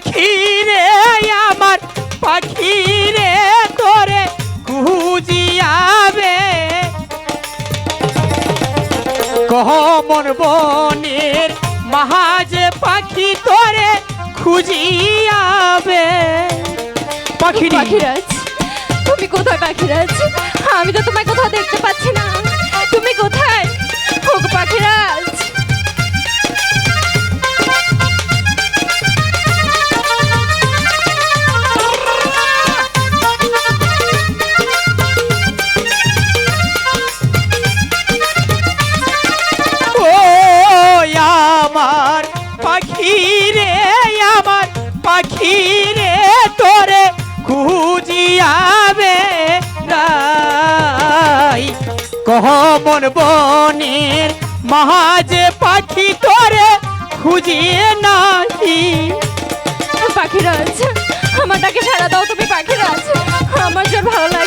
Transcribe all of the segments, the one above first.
পাখি রে আমার পাখি রে তোরে খুঁজিয়াবে। কহমন বনের মহাজে পাখি তোরে খুঁজিয়াবে। পাখি পাখিরাজ, তুমি কোথায় পাখিরাজ? আমি তো তোমায় কোথাও দেখতে পাচ্ছি না। তুমি কোথায়? কহমন বনের মহাজে পাখি তোরে খুঁজিয়ে নাহি। পাখিরাজ, আমার ডাকে সারা দাও তুমি পাখিরাজ। আমার জোর ভালো লাগছে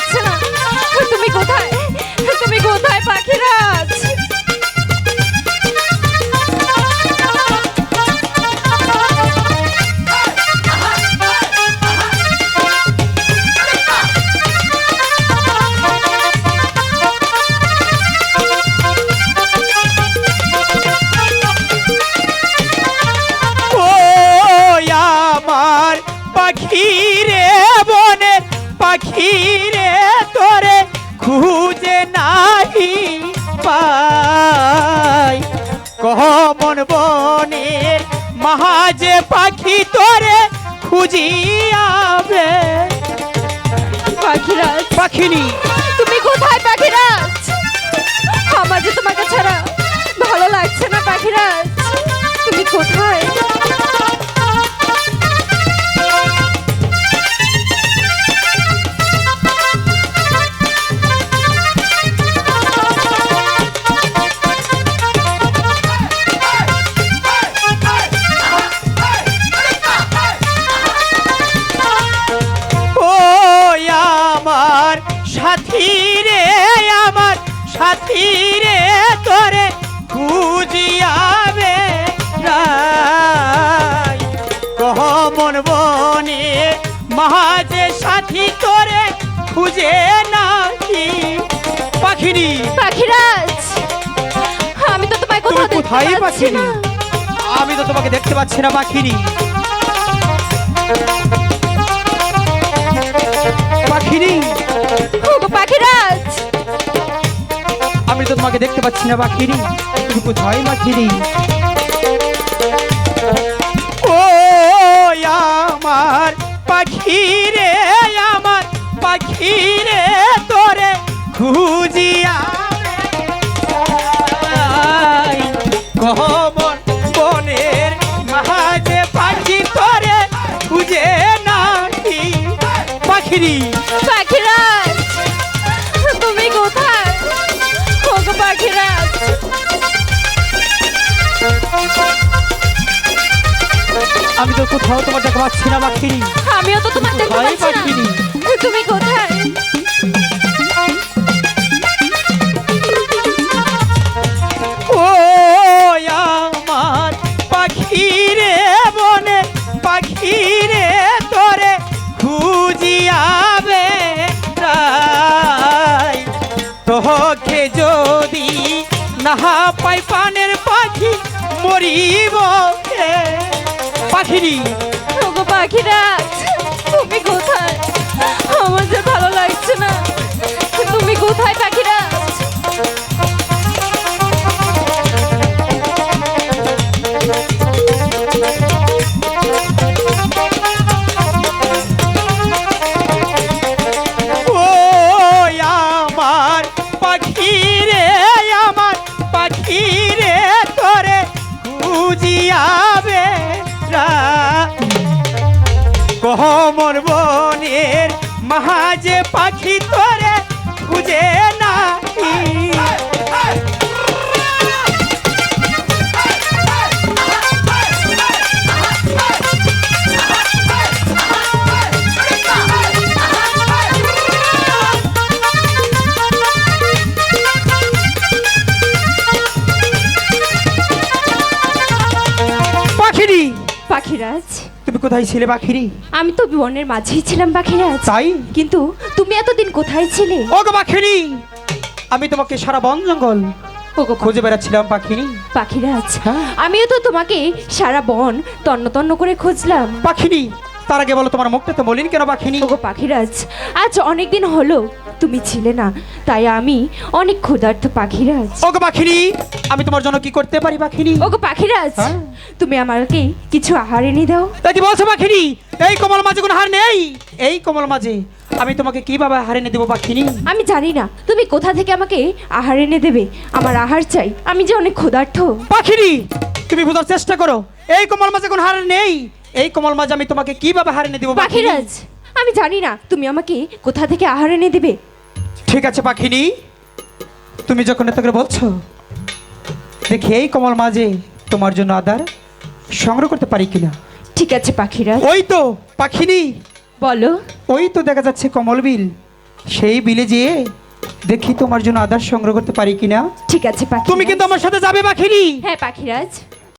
পাখি রে তোরে খুঁজে নাহি পাই। কহমন বনের মহাজে পাখি তোরে খুঁজিয়াবে। পাখিরা পাখিনি। সাথী রে আমার সাথী রে তোরে খুঁজিয়াবে কহমন বনে মহাজে সাথী তোরে খুঁজে নাকি? পাখিনি পাখিরাজ আমি তো তোমায় তুমি কোথাও দেখতে কোথায় পাচ্ছি পাখিনি না। আমি তো তোমাকে দেখতে পাচ্ছি না পাখিনি পাখিনি পাখিরাজ। আমি তো তোমাকে দেখতে পাচ্ছি না পাখিনি তুমি কোথায় ও আমার পাখি রে, আমার পাখি রে, তোরে খুঁজিয়া কমন মাঝে পাখি খুঁজে নাকি পাখিরি। আমি তো কোথাও তোমার দেখা পাচ্ছি না পাখিরি আমিও তো তোমার কোথায় পাচ্ছি না। তুমি কোথায়? ও পাখি পাই পানের মরিব। পাখিরি ওগো পাখিরাজ তুমি কোথায়? আমার যে ভালো লাগছে না। তুমি কোথায় আমার পাখি রে তোরে খুঁজিয়াবে কহমর বনের মাহাজে পাখি তোরে খুঁজে নাকি পাখিরাজ? কোথায় ছিলে বাখিরি আমি তো বনের মাঝেই ছিলাম বাখিরি তাই? কিন্তু তুমি এতদিন কোথায় ছিলে? ও গো পাখিরি আমি তোমাকে সারা বন জঙ্গল ওগো খুঁজে বেড়াচ্ছিলাম পাখিরি। পাখিরাজ আচ্ছা আমিও তো তোমাকে সারা বন তন্ন তন্ন করে খুঁজলাম। পাখিনি তার আগে বলো তোমার মুখটা তো মলিন কেন পাখিনি? ওগো পাখিরাজ আজ অনেক দিন হলো তুমি ছিলে না তাই আমি অনেক ক্ষুধার্ত পাখিরাজ। ও গো পাখিনি আমি তোমার জন্য কি করতে পারি পাখিনি? ওগো পাখিরাজ হ্যাঁ। তুমি আমাকে কিছু আহার এনে দাও। তাই কি বলছো পাখিনি? এই কমল মাঝে কোনো হার নেই? এই কমল মাঝে আমি তোমাকে কীভাবে হার এনে দেবো পাখিনি? আমি জানি না তুমি কোথা থেকে আমাকে আহার এনে দেবে? আমার আহার চাই আমি যে অনেক ক্ষুধার্ত। পাখিনি তুমি বোঝার চেষ্টা করো। এই কমল মাঝে কোনো হার নেই? এই কমল মাঝে আমি তোমাকে কীভাবে হার এনে দেবো পাখিরাজ আমি জানি না তুমি আমাকে কোথা থেকে আহার এনে দেবে। ঠিক আছে পাখিনি। তুমি যখন এত করে বলছো দেখি এই কমল মাঝে তোমার জন্য আদার সংগ্রহ করতে পারি কিনা? ঠিক আছে পাখিরাজ। ওই তো পাখিনি। বলো। ওই তো দেখা যাচ্ছে কমল বিল। সেই বিলে যেয়ে দেখি তোমার জন্য আদার সংগ্রহ করতে পারি কিনা। ঠিক আছে পাখি তুমি কিন্তু আমার সাথে যাবে পাখিনি। হ্যাঁ পাখিরাজ।